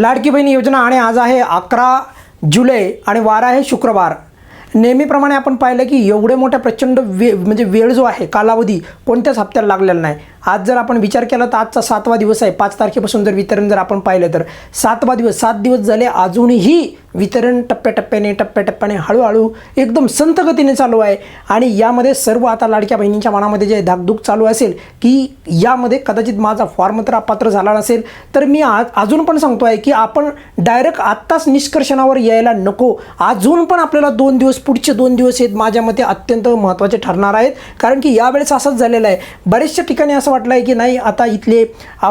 लाडकी बहीण योजना आणि आज आहे अकरा जुलै आणि वार आहे शुक्रवार. नेहमीप्रमाणे आपण पाहिलं की एवढे मोठ्या प्रचंड वे म्हणजे वेळ जो आहे कालावधी कोणत्याच हप्त्याला लागलेला नाही. आज जर आपण विचार केला तर आजचा सातवा दिवस आहे. पाच तारखेपासून जर वितरण जर आपण पाहिलं तर सातवा दिवस सात दिवस झाले अजूनही वितरण टप्प्याटप्प्याने टप्प्याटप्प्याने हळूहळू एकदम संतगतीने चालू आहे. आणि यामध्ये सर्व आता लाडक्या बहिणींच्या मनामध्ये जे धाकधूक चालू असेल की यामध्ये कदाचित माझा फॉर्म तर अपात्र झाला नसेल तर मी आज अजून पण सांगतो आहे की आपण डायरेक्ट आत्ताच निष्कर्षणावर यायला नको. अजून पण आपल्याला दोन दिवस पुढचे दोन दिवस आहेत माझ्या मते अत्यंत महत्त्वाचे ठरणार आहेत. कारण की यावेळेस असंच झालेलं आहे. बरेचशा ठिकाणी असं वाटलं आहे की नाही आता इथले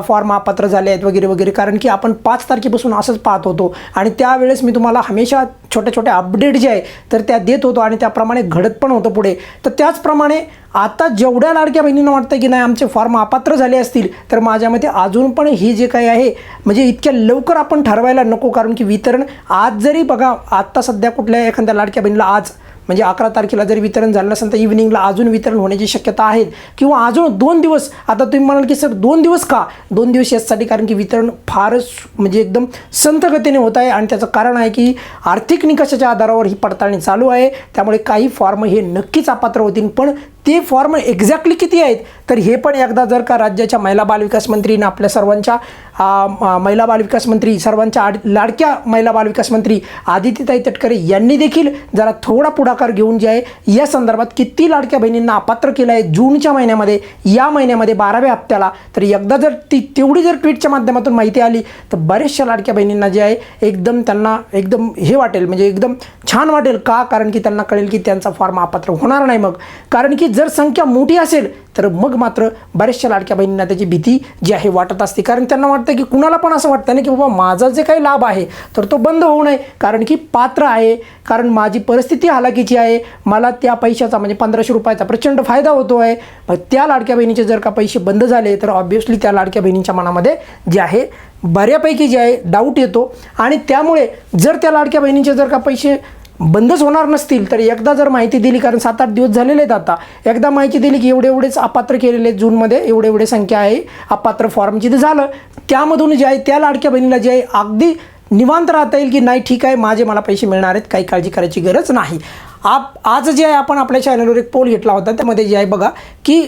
फॉर्म अपात्र झाले आहेत वगैरे वगैरे. कारण की आपण पाच तारखेपासून असंच पाहत होतो. आणि त्यावेळेस मी तुम्हाला हमेशा छोट्या छोट्या अपडेट जे आहे तर त्या देत होतो आणि त्याप्रमाणे घडत पण होतं पुढे. तर त्याचप्रमाणे आता जेवढ्या लाडक्या बहिणींना वाटतं की नाही आमचे फॉर्म अपात्र झाले असतील तर माझ्या मते अजून पण ही जे काही आहे म्हणजे इतक्या लवकर आपण ठरवायला नको. कारण की वितरण आज जरी बघा आत्ता सध्या कुठल्या एखाद्या लाडक्या बहिणीला आज म्हणजे अकरा तारखेला जर वितरण झालं नसेल तर इव्हिनिंगला अजून वितरण होण्याची शक्यता आहे. किंवा अजून दोन दिवस आता तुम्ही म्हणाल की सर दोन दिवस का? दोन दिवस यासाठी कारण की वितरण फारच म्हणजे एकदम संत गतीने होत आहे आणि त्याचं कारण आहे की आर्थिक निकषाच्या आधारावर ही पडताळणी चालू आहे. त्यामुळे काही फॉर्म हे नक्कीच अपात्र होतील. पण ते फॉर्म एक्झॅक्टली किती आहेत? तर हे पण एकदा जर का राज्याच्या महिला बालविकास मंत्रीनं आपल्या सर्वांच्या महिला बालविकास मंत्री सर्वांच्या आड लाडक्या महिला बालविकास मंत्री आदित्यताई तटकरे यांनी देखील जरा थोडा पुढाकार घेऊन जे आहे या संदर्भात किती लाडक्या बहिणींना अपात्र केलं आहे जूनच्या महिन्यामध्ये या महिन्यामध्ये बाराव्या हप्त्याला तर एकदा जर ती तेवढी जर ट्विटच्या माध्यमातून माहिती आली तर बऱ्याचशा लाडक्या बहिणींना जे आहे एकदम त्यांना एकदम हे वाटेल म्हणजे एकदम छान वाटेल. का? कारण की त्यांना कळेल की त्यांचा फॉर्म अपात्र होणार नाही मग. कारण की जर संख्या मोठी असेल तर मग मात्र बऱ्याचशा लाडक्या बहिणींना त्याची भीती जी आहे वाटत असते. कारण त्यांना वाट वाटतं की कुणाला पण असं वाटतं ना की बाबा माझा जे काही लाभ आहे तर तो बंद होऊ नये. कारण की पात्र आहे कारण माझी परिस्थिती हालाकीची आहे. मला त्या पैशाचा म्हणजे पंधराशे रुपयाचा प्रचंड फायदा होतो आहे. मग त्या लाडक्या बहिणीचे जर का पैसे बंद झाले तर ऑब्व्हियसली त्या लाडक्या बहिणींच्या मनामध्ये जे आहे बऱ्यापैकी जे आहे डाऊट येतो. आणि त्यामुळे जर त्या लाडक्या बहिणीचे जर का पैसे बंदच होणार नसतील. तर एकदा जर माहिती दिली कारण सात आठ दिवस झालेले आहेत आता एकदा माहिती दिली की एवढे एवढेच अपात्र केलेले आहेत जूनमध्ये एवढे एवढे संख्या आहे अपात्र फॉर्मची तर झालं त्यामधून जे आहे त्या लाडक्या बहिणीला जे आहे अगदी निवांत राहता येईल की नाही ठीक आहे माझे मला पैसे मिळणार आहेत काही काळजी करायची गरज नाही. आप आज जे आहे आपण आपल्या चॅनलवर एक पोल घेतला होता त्यामध्ये जे आहे बघा की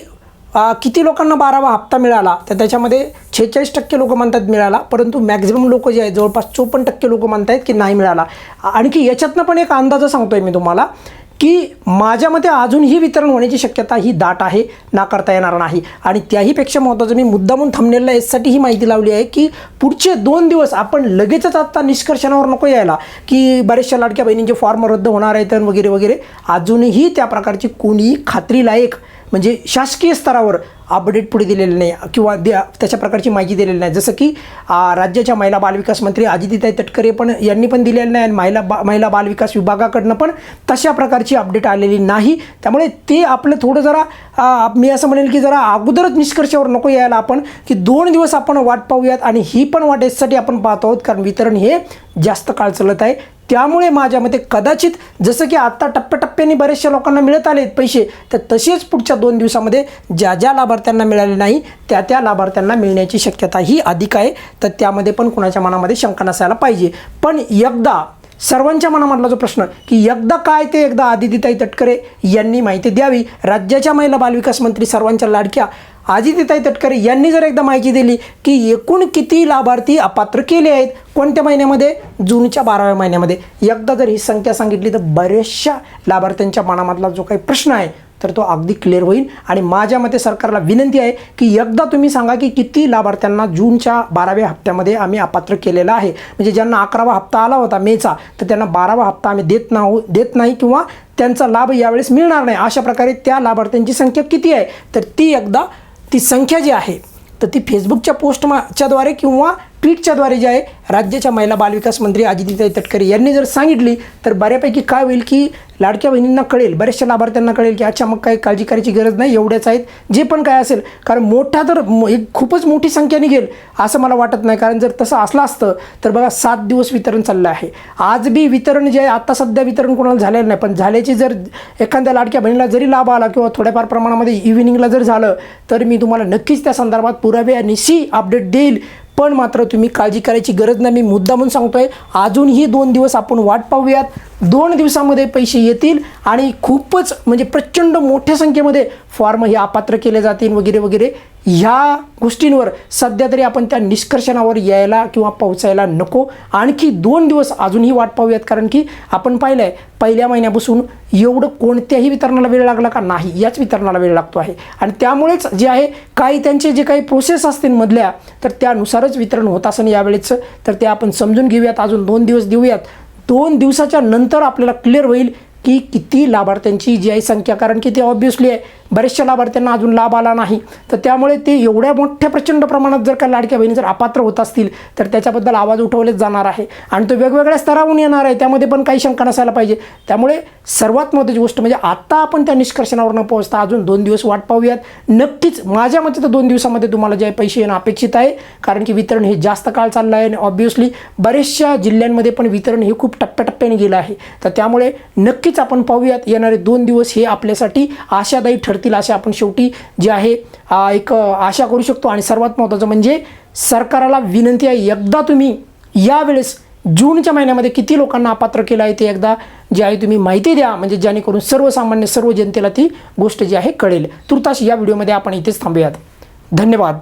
किती लोकांना बारावा हप्ता मिळाला तर त्याच्यामध्ये छेचाळीस टक्के लोक म्हणतात मिळाला परंतु मॅक्झिमम लोक जे आहेत जवळपास चोपन्न टक्के लोक म्हणत आहेत की नाही मिळाला. आणखी याच्यातनं पण एक अंदाज सांगतो आहे मी तुम्हाला की माझ्या मते अजूनही वितरण होण्याची शक्यता ही दाट आहे नाकारता येणार नाही. आणि त्याहीपेक्षा महत्त्वाचं मी मुद्दामून थांबलेला यासाठी ही माहिती लावली आहे की पुढचे दोन दिवस आपण लगेचच आत्ता निष्कर्षणावर नको यायला की बऱ्याचशा लाडक्या बहिणींचे फॉर्म रद्द होणार आहेत वगैरे वगैरे. अजूनही त्या प्रकारची कोणीही खात्रीलायक म्हणजे शासकीय स्तरावर अपडेट पुढे दिलेलं नाही किंवा द्या त्याच्या प्रकारची माहिती दिलेली नाही. जसं की राज्याच्या महिला बालविकास मंत्री अजितीताई तटकरे पण यांनी पण दिलेलं नाही आणि महिला बा महिला बालविकास विभागाकडनं पण तशा प्रकारची अपडेट आलेली नाही. त्यामुळे ते आपलं थोडं जरा मी असं म्हणेल की जरा अगोदरच निष्कर्षावर नको यायला आपण की दोन दिवस आपण वाट पाहूयात आणि ही पण वाट यासाठी आपण पाहतो आहोत. कारण वितरण हे जास्त काळ चालत आहे. त्यामुळे माझ्या मते कदाचित जसं की आत्ता टप्प्याटप्प्याने बऱ्याचशा लोकांना मिळत आले आहेत पैसे तर तसेच पुढच्या दोन दिवसामध्ये ज्या ज्या लाभार्थ्यांना मिळाले नाही त्या त्या लाभार्थ्यांना मिळण्याची शक्यता ही अधिक आहे. तर त्यामध्ये पण कुणाच्या मनामध्ये शंका नसायला पाहिजे. पण एकदा सर्वांच्या मनामधला जो प्रश्न की एकदा काय ते एकदा आदितीताई तटकरे यांनी माहिती द्यावी राज्याच्या महिला बालविकास मंत्री सर्वांच्या लाडक्या आदितीताई तटकरे यांनी जर एकदा माहिती दिली की एकूण किती लाभार्थी अपात्र केले आहेत कोणत्या महिन्यामध्ये? जूनच्या बाराव्या महिन्यामध्ये. एकदा जर ही संख्या सांगितली तर बऱ्याचशा लाभार्थ्यांच्या मनामधला जो काही प्रश्न आहे तर तो अगदी क्लिअर होईल. आणि माझ्या मते सरकारला विनंती आहे की एकदा तुम्ही सांगा की किती लाभार्थ्यांना जूनच्या बाराव्या हप्त्यामध्ये आम्ही अपात्र केलेला आहे. म्हणजे ज्यांना अकरावा हप्ता आला होता मेचा तर त्यांना बारावा हप्ता आम्ही देत नाहू देत नाही किंवा त्यांचा लाभ यावेळेस मिळणार नाही. अशा प्रकारे त्या लाभार्थ्यांची संख्या किती आहे? तर ती एकदा ती संख्या जी आहे तर ती फेसबुकच्या पोस्टमाच्याद्वारे किंवा ट्विटच्याद्वारे जे आहे राज्याच्या महिला बालविकास मंत्री अजितताई तटकरे यांनी जर सांगितली तर बऱ्यापैकी काय होईल की लाडक्या बहिणींना कळेल बऱ्याचशा लाभार्थ्यांना कळेल की अच्छा मग काही काळजी करायची गरज नाही एवढ्याच आहेत. जे पण काय असेल कारण मोठा तर एक खूपच मोठी संख्या निघेल असं मला वाटत नाही. कारण जर तसं असलं असतं तर बघा सात दिवस वितरण चाललं आहे. आज बी वितरण जे आहे आत्ता सध्या वितरण कोणाला झालेलं नाही. पण झाल्याची जर एखाद्या लाडक्या बहिणीला जरी लाभ आला किंवा थोड्याफार प्रमाणामध्ये इव्हिनिंगला जर झालं तर मी तुम्हाला नक्कीच त्या संदर्भात पुरावे निशी अपडेट देईल. पण मात्र तुम्ही काळजी करायची गरज नाही. मी मुद्दा म्हणून सांगतोय अजूनही दोन दिवस आपण वाट पाहूयात. दोन दिवसामध्ये पैसे येतील आणि खूपच म्हणजे प्रचंड मोठ्या संख्येमध्ये फॉर्म हे अपात्र केले जातील वगैरे वगैरे. ह्या गोष्टींवर सध्या तरी आपण त्या निष्कर्षणावर यायला किंवा पोहोचायला नको. आणखी दोन दिवस अजूनही वाट पाहूयात कारण की आपण पाहिलं आहे पहिल्या महिन्यापासून एवढं कोणत्याही वितरणाला वेळ लागला का नाही याच वितरणाला वेळ लागतो आहे. आणि त्यामुळेच जे आहे काही त्यांचे जे काही प्रोसेस असतील मधल्या तर त्यानुसारच वितरण होत असं यावेळेचं. तर ते आपण समजून घेऊयात अजून दोन दिवस देऊयात. दोन दिवसाच्या नंतर आपल्याला क्लिअर होईल. की किती लाभार्थ्यांची जी आहे संख्या कारण की ते ऑब्व्हियसली आहे. बऱ्याचशा लाभार्थ्यांना अजून लाभ आला नाही. तर त्यामुळे ते एवढ्या मोठ्या प्रचंड प्रमाणात जर का लाडक्या बहिणी जर अपात्र होत असतील तर त्याच्याबद्दल आवाज उठवलेच जाणार आहे. आणि तो वेगवेगळ्या स्तरावरून येणार आहे. त्यामध्ये पण काही शंका नसायला पाहिजे. त्यामुळे सर्वात महत्त्वाची गोष्ट म्हणजे आता आपण त्या निष्कर्षणावर न पोहोचता अजून दोन दिवस वाट पाहूयात. नक्कीच माझ्या मते तर दोन दिवसामध्ये तुम्हाला जे पैसे येणं अपेक्षित आहे. कारण की वितरण हे जास्त काळ चाललं आहे आणि ऑब्व्हियसली बरेचशा जिल्ह्यांमध्ये पण वितरण हे खूप टप्प्याटप्प्याने गेलं आहे. तर त्यामुळे नक्कीच आपण पाहूयात. येणारे दोन दिवस हे आपल्यासाठी आशादायी ठरतील असे आपण शेवटी जे आहे एक आशा करू शकतो. आणि सर्वात महत्त्वाचं म्हणजे सरकाराला विनंती आहे एकदा तुम्ही यावेळेस जूनच्या महिन्यामध्ये किती लोकांना अपात्र केलं आहे ते एकदा जे आहे तुम्ही माहिती द्या. म्हणजे जेणेकरून सर्वसामान्य सर्व जनतेला ती गोष्ट जी आहे कळेल. तुर्तास या व्हिडिओमध्ये आपण इथेच थांबूयात. धन्यवाद.